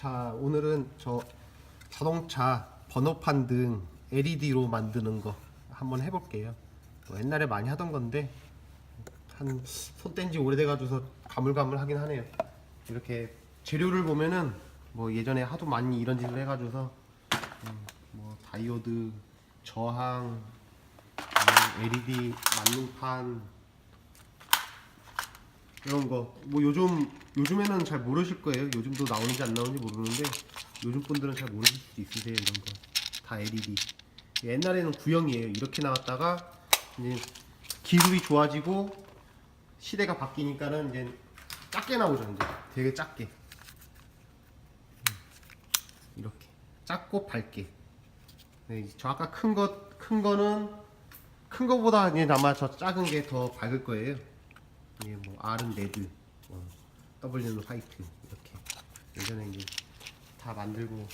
자 오늘은 저 자동차 번호판 등 LED로 만드는 거 한번 해볼게요. 뭐 옛날에 많이 하던 건데 한 손 뗀 지 오래돼가지고서 가물가물하긴 하네요. 이렇게 재료를 보면은 뭐 예전에 하도 많이 이런 짓을 해가지고서 음, 뭐 다이오드, 저항, 음, LED 만능판 이런 거 뭐 요즘 요즘에는 잘 모르실 거예요. 요즘도 나오는지 안 나오는지 모르는데 요즘 분들은 잘 모르실 수도 있으세요. 이런 거 다 LED. 옛날에는 구형이에요. 이렇게 나왔다가 이제 기술이 좋아지고 시대가 바뀌니까는 이제 작게 나오죠. 이제 되게 작게 음, 이렇게 작고 밝게. 네, 저 아까 큰 것 큰 거는 큰 거보다 이제 아마 저 작은 게 더 밝을 거예요. 이게 뭐 R은 레드, 어, W는 화이트 이렇게 예전에 이제 다 만들고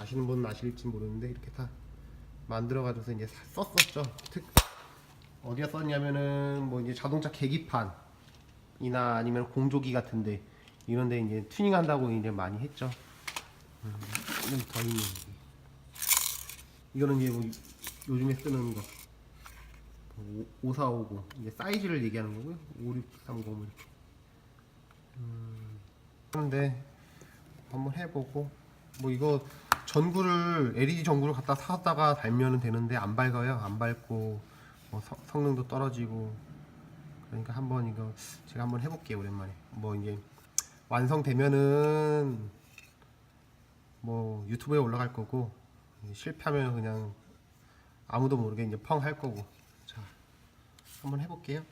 아시는 분은 아실지 모르는데 이렇게 다 만들어 가지고서 이제 사- 썼었죠. 특 어디다 썼냐면은 뭐 이제 자동차 계기판이나 아니면 공조기 같은데 이런데 이제 튜닝한다고 이제 많이 했죠. 음, 더 있는 게. 이거는 이제 뭐 요즘에 쓰는 거. 5450 이제 사이즈를 얘기하는 거고요. 5630 이렇게. 음, 하는데 한번 해보고 뭐 이거 전구를 LED 전구를 갖다 사다가 달면은 되는데 안 밝아요. 안 밝고 뭐 성- 성능도 떨어지고 그러니까 한번 이거 제가 한번 해볼게요 오랜만에. 뭐 이제 완성되면은 뭐 유튜브에 올라갈 거고 실패하면 그냥 아무도 모르게 이제 펑 할 거고. 자, 한번 해볼게요.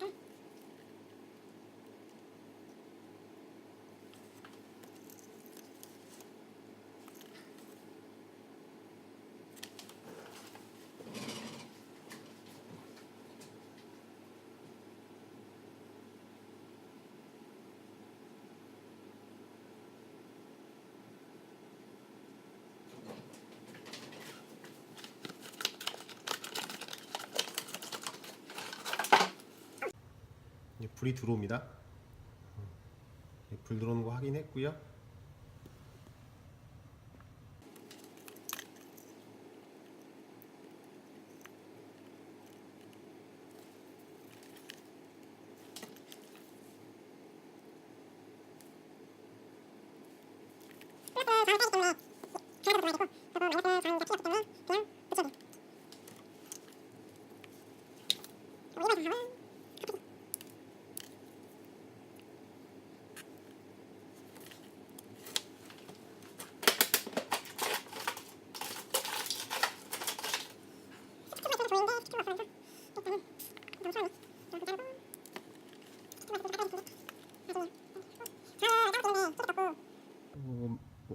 이 불이 들어옵니다. 음, 불 들어오는 거 확인했고요.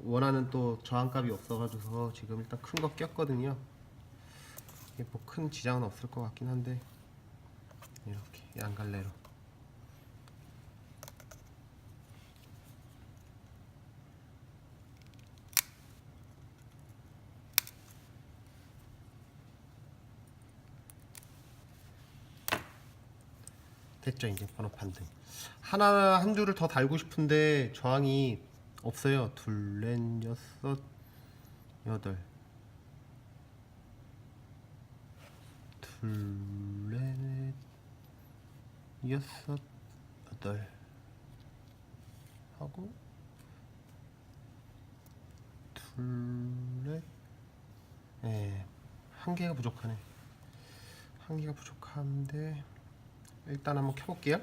원하는 또 저항값이 없어가지고 지금 일단 큰 거 꼈거든요. 이게 뭐 큰 지장은 없을 것 같긴 한데 이렇게 양갈래로. 됐죠 이제 번호판 등 하나 한 줄을 더 달고 싶은데 저항이 없어요. 둘 넷 여섯 여덟. 둘 넷 여섯 여덟. 하고 둘 넷. 예, 한 개가 부족하네. 한 개가 부족한데 일단 한번 켜볼게요.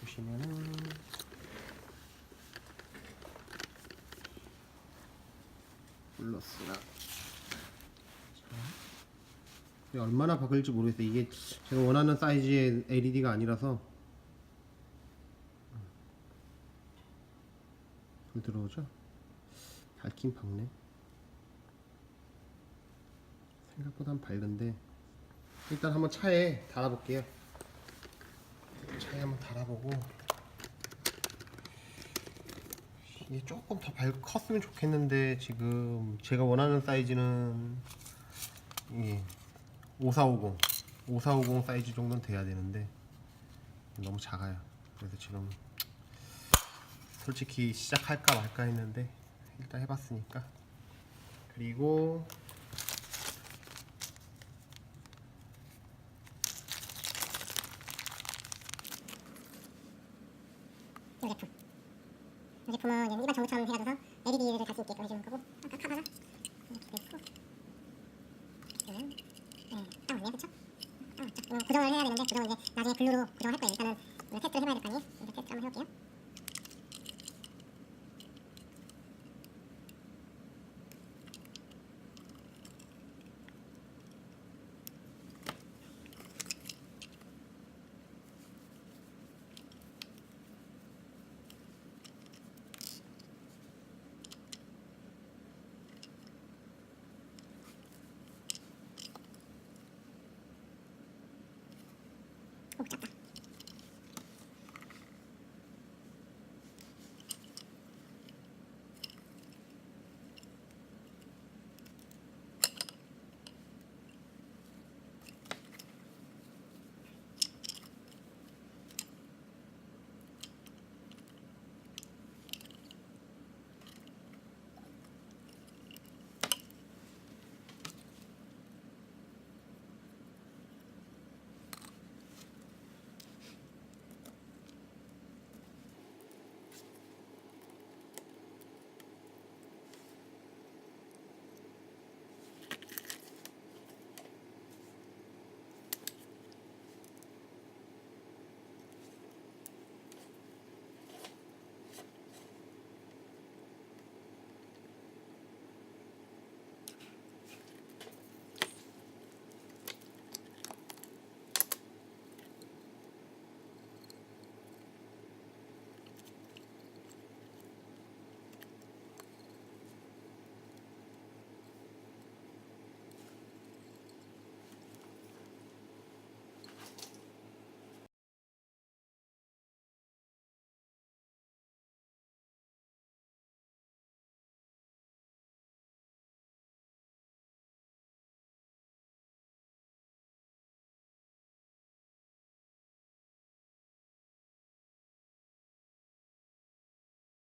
보시면은 플러스나 이게 얼마나 박을지 모르겠어요. 이게 제가 원하는 사이즈의 LED가 아니라서 불 들어오죠? 밝긴 밝네. 생각보단 밝은데 일단 한번 차에 달아볼게요. 차에 한번 달아보고 이게 조금 더 밝, 컸으면 좋겠는데 지금 제가 원하는 사이즈는 이 5450, 5450 사이즈 정도는 돼야 되는데 너무 작아요. 그래서 지금 솔직히 시작할까 말까 했는데 일단 해봤으니까 그리고 이 제품은 이제 일반 전구처럼 해가지고서 LED를 달수 있게끔 해주는 거고 아까 카바가 이렇게 돼 있고 이거는 네, 딱 맞네요, 그렇죠? 딱 맞죠? 이거 고정을 해야 되는데 고정은 이제 나중에 글루로 고정할 거예요. 일단은 테스트를 해봐야 될 거 아니에요? 테스트 한번 해볼게요. 오, 작다.